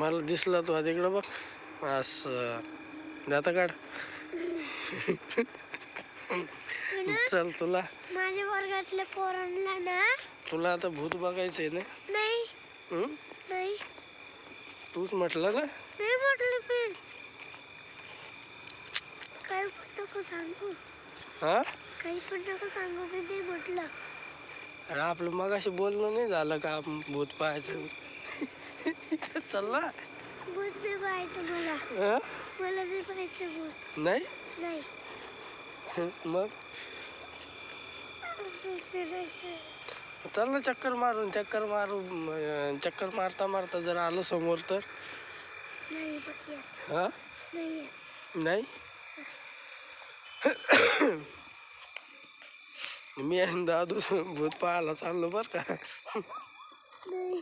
मला दिसला तू आता इकडं बघ. असं जाता काढ. चल तुला. माझ्या वर्गातल्या पोरांना ना तुला आता भूत बघायचंय ना? नाही. हं? नाही. तूच म्हटलं ना? नाही म्हटलं पण. काही पण नको सांगू. हा? काही पण नको सांगू मी नाही म्हटलं. अरे आपलं मगाशी बोलणं नाही झालं का? आपण भूत पाहायचं. चल. ना भूत नाही पाहायचं मला हं? मला नाही पाहायचं भूत नाही? नाही. मग? फिरायचं चल ना चक्कर मारून चक्कर मारू अं, चक्कर मारता मारता जर आलं समोर तर. नाही बघ येत हा? नाही येत नाही? मी आणि दादू भूत पाहायला चाललो बर का. नाही.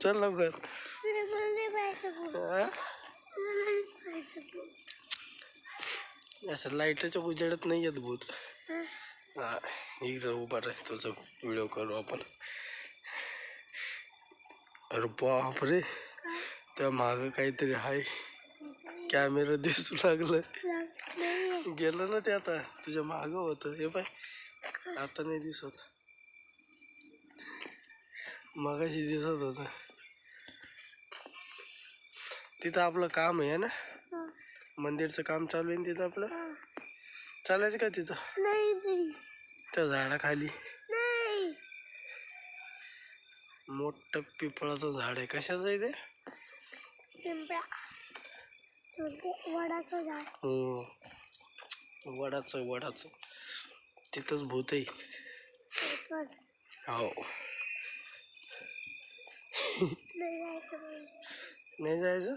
चल लवकर. नाही भूत असं लाईटच्या उजेडत नाही येत भूत. हा? उभा राह तुझा व्हिडिओ करू आपण. अरे बापरे. रे त्या माग काहीतरी हाय. कॅमेरा दिसू लागलं. गेलं ना ते आता. तुझ्या माग होतं हे पाय. आता नाही दिसत. मगाशी दिसत होत. तिथं आपलं काम आहे ना. मंदिरचं काम चालू आहे ना तिथं आपलं. चालायचं का तिथं? नाही त्या झाडाखाली. मोठं पिपळाचं झाड आहे. कशाचं आहे ते? वडाचं झाड. हो. वडाचं वडाचं. तिथंच भूत आहे. हो. नाही जायचं.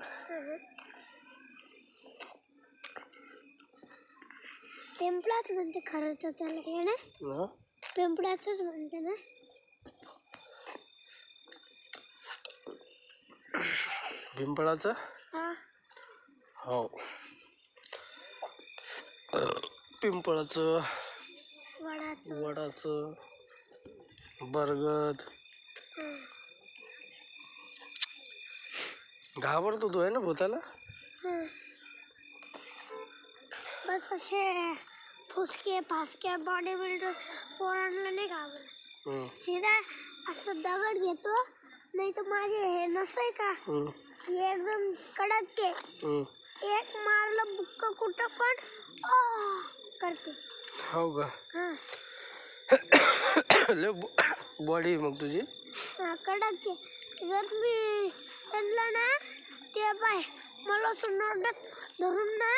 पिंपळाच म्हणते खरं तर त्याला हे ना? पिंपळाच म्हणते ना. पिंपळाचं? हा. पिंपळाचं वडाचं. वडाचं बरगद घाबरतो तू आहे ना भूताला? हं. बस असे फुसके फासके बॉडी बिल्डर पोरांना नाही घाबरत. हम्म, सीधा असं दगड घेतो नाही तर माझे हे नसतंय का? हम्म, हे एकदम कडक के हम्म. एक मारलं बुक्क कुठं पण आ करते. हो का? हा. लय बॉडी मग तुझी. हा, कडक आहे. जर मी त्यांना ना ते पाय मला असं नोटात धरून ना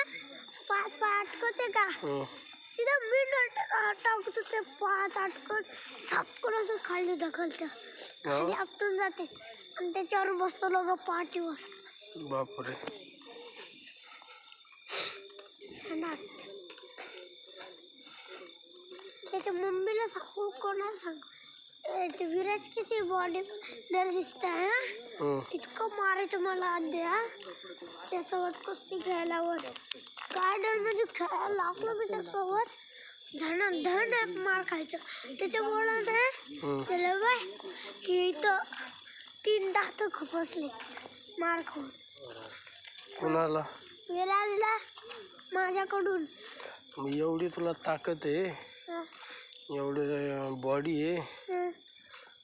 पाच पाय अटकवते का? हम्म. सीधा मी नट टाकतो ते पाच अटकत सापकन असं खाली ढकलतं. खाली हो आपटून जाते. आणि त्याच्यावर बसतो लोक पाठीवर. बापरे. त्याच्या मम्मीला सांगू कोणाला सांग? विराज किती बॉडी डर दिसत आहे. इतकं मारायचं मला आद्या. त्यासोबत कुस्ती खेळायला वर गार्डनमध्ये खेळायला लागलो मी त्यासोबत. धन धन मार खायचं. त्याच्यामुळं ना हम्म. त्याला बाय की इथं तीन दात खुपसले मार खाऊन. कुणाला? विराजला माझ्याकडून. एवढी तुला ताकद आहे. एवढी बॉडी आहे.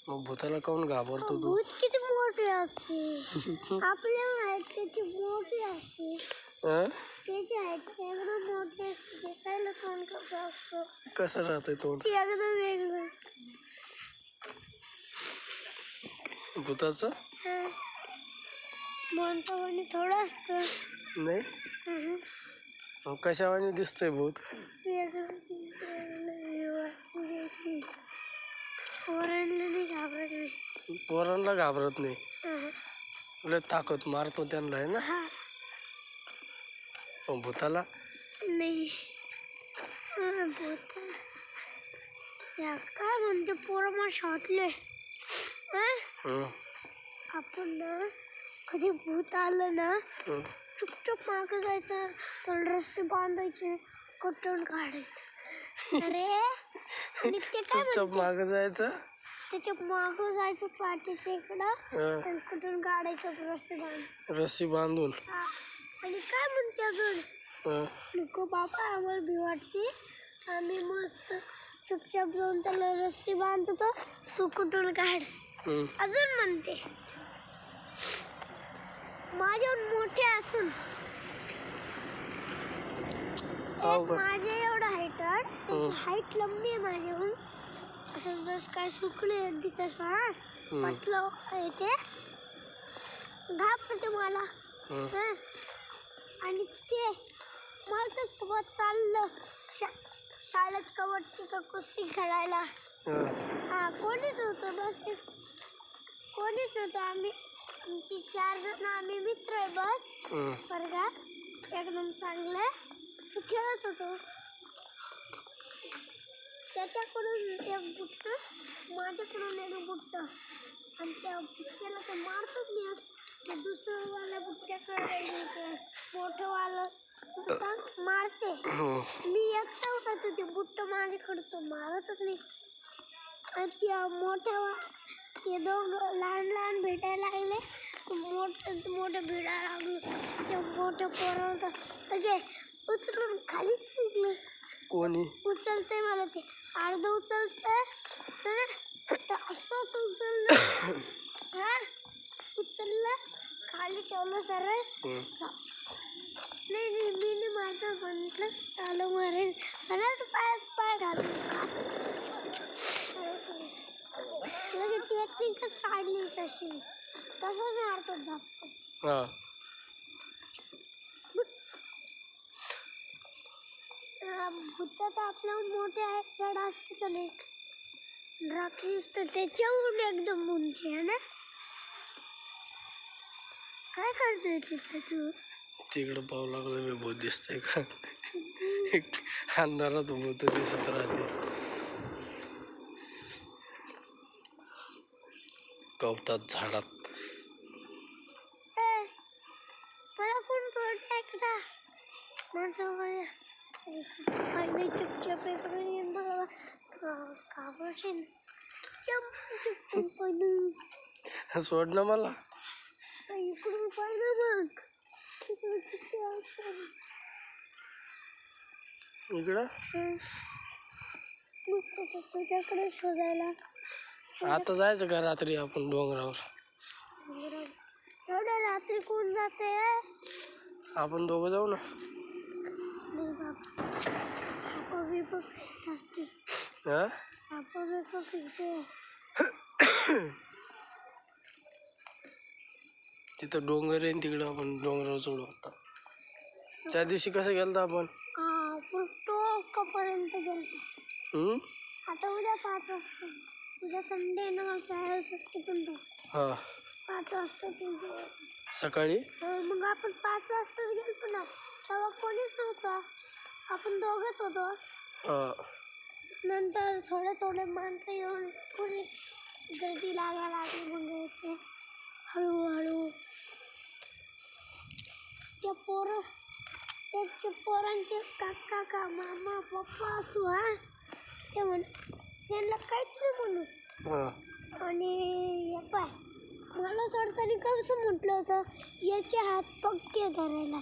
मग भूताला काऊन घाबरतो तू? भूत किती मोठे असते आपल्या हाईट किती मोठी असते हं? त्याची हाईट एकदम मोठी असते दिसायला तोंड कसं असतं? कसं राहतंय तोंड? एकदम वेगळं. भूताचं? हं. माणसावानी थोडं असतं. नाही? हं. कशावाने दिसतंय भूत? वेगळं वेगळं. पोरांना नाही घाबरत नाही पोरांना घाबरत नाही. लय ताकद मारतो त्यांना आहे ना? हा. भूताला? नाही. काय म्हणते पोरं मला शॉटले? हं? आपण ना कधी भूत आलं ना हं. चुपचाप मागं जायचं त्याला रस्ते बांधायचे कटून काढायचं. अरे? आणि ते काय चुपचाप मागं जायचं. त्याच्या मागं जायचं पाठीच्या इकडं. आणि कुठून काढायचं रस्ते जाऊन रस्सी बांधून. आणि काय म्हणते अजून. नको बाबा आम्हाला भी वाटते आम्ही मस्त चुपचाप जाऊन त्याला रस्सी बांधतो तू कुठून काढ. अजून म्हणते माझ्याहून मोठे असून? माझ्या एवढं हाईट. हाईट लंबी आहे माझ्याहून असं जस काय सुकले अगदी तसं हा. म्हटलं येते घाबरते मला. हं. हं. आणि ते मला तर सोबत चाललं. शा शाळेत कबड्डी का कुस्ती खेळायला. हं. कोणीच नव्हतं बस. ते कोणीच नव्हतं. आम्ही आमची चार जण आम्ही मित्र आहे बस. वर्गात एकदम चांगलं. तो खेळत होतो. त्याच्याकडून एक बुट्ट माझ्याकडून एक बुट्ट. आणि त्या बुट्ट्याला तर मारतच नाही ते दुसरं वाला बुट्ट्याकडे ते मोठं वालं बुट्टा मारते. हं. मी एकटा होता तर ते बुट्ट माझ्याकडचं मारतच नाही. आणि त्या मोठ्या वा ते दोघ लहान लहान भेटायला लागले. मोठं मोठं भेटायला लागलं. त्या मोठ्या पोराला तर उचलून खालीच फेकलं. कोणी? उचलते मला ते. अर्ध तर असंच उचललं. हा? उचललं. खाली ठेवलं सरळ. हं. नाही नाही मी नाही मारतो म्हटलं चालू मारेन. सरळ पाय पाय घालून लगेच काढली तशी. तसंच मारतो जास्त. हा. भूत तर आपल्याहून मोठे आहेत जड असते का नाही. राक्षस तर त्याच्याहून एकदम उंची आहे ना? काय करतोय तिथे तू? तिकडं पाहू लागलो मी भूत दिसतंय का? अंधारात भूत दिसत राहते. कवतात झाडात ए, मला कोण सोडलं एकदा माझ्याकडे आणि चुपचाप इकडून येऊन मला घाबरशील चुप पण सोड ना मला इकडून पाहिलं मग इकडून किती असं. इकडं? हं. नुसतं ते तुझ्याकडे शोधायला. आता जायचं का रात्री आपण डोंगरावर? एवढ्या रात्री कोण जाते आपण दोघं जाऊ ना. साप बिप फिरत असते हा साप बिप फिरते तिथं डोंगर आहे न तिकडं आपण डोंगरावर चढू आता त्या दिवशी कसं गेलता आपण हा टोकापर्यंत गेलो हम्म? आता उद्या पाच वाजता उद्या संडे आहे ना मला शाळेला सुट्टी पण भेट हा पाच वाजता तुझे सकाळी मग आपण पाच वाजताच गेलतो ना तेव्हा कोणीच नव्हतं आपण दोघंच होतो. नंतर थोडे थोडे माणसं येऊन पुढे गर्दी लागायला लागली मग यायचे हळूहळू. त्या पोरं त्याचे पोरांचे काका का मामा पप्पा असू हा ते म्हण त्यांना काहीच नाही म्हणू. आणि हे पाय मला चढताना कसं म्हटलं होतं याचे हात पक्के धरायला.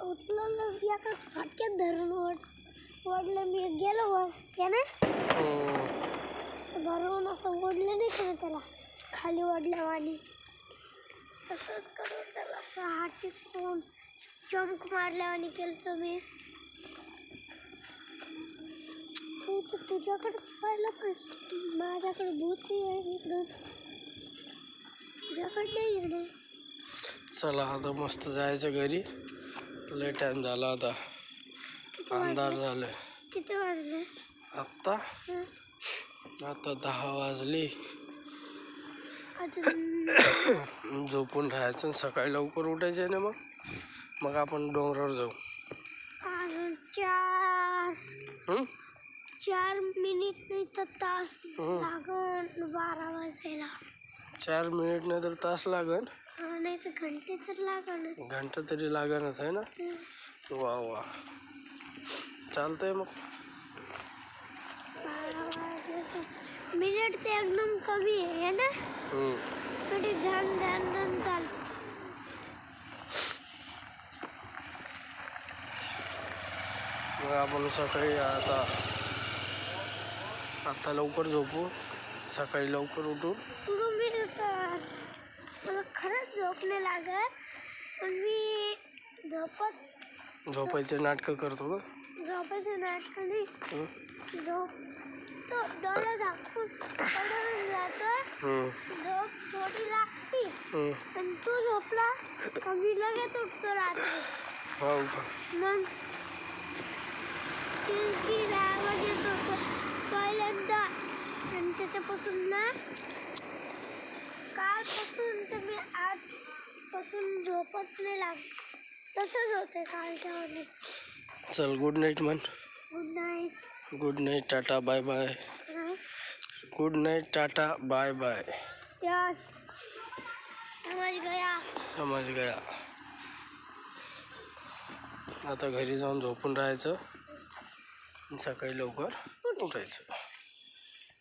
उचललं एकाच फाटक्यात धरून ओढ ओढलं मी. गेलो वर त्याने हम्म. धरून असं ओढलं नाही का त्याला? खाली ओढल्या वाणी तसंच करून त्याला असं हात टिपून चमक मारल्यावानी केलं मी. तू तर तुझ्याकडेच पाहिलं पाहिजे माझ्याकडे भूत नाही आहे इकडं. तुझ्याकडे नाही आहे. चला आता मस्त जायचं घरी. लय टाइम झाला आता. अंधार झालाय किती वाजले? आत्ता? आता दहा वाजले. झोपून राहायचं सकाळी लवकर उठायचं आहे ना मग? मग आपण डोंगरावर जाऊ. अजून चार? चार मिनिट नाही तर तास हं. लागन बारा वाजायला. चार मिनिट नाही तर तास लागन. नाही तर घंटे तर लागणच. घंटा तरी लागनच आहे ना? वा वा. चालतंय मग. मिनिट ते एकदम कमी आहे है ना. कधी झन झन झन चाल. मग आपण सकाळी आता आता लवकर झोपू. सकाळी लवकर उठू. तुम्ही खरंच झोप नाही लागत पण मी झोपत झोपायचे नाटकं करतो का? झोपायचं नाटक नाही. हं? झोप तो डोळे झाकून पडून जातो. हं, झोप थोडी लागते. हं. पण तू झोपला? का मी लगेच उठतो रात्री. हो का? मग पहिल्यांदा आणि त्याच्यापासून ना कालपासून तर मी आजपासून झोपत नाही लागत तसंच होते कालच्या चल गुड नाईट म्हण good night good night tata bye bye good night tata bye bye yes समझ गया. समज गया. आता घरी जाऊन झोपून राहायचं. सकाळी लवकर उठायचं.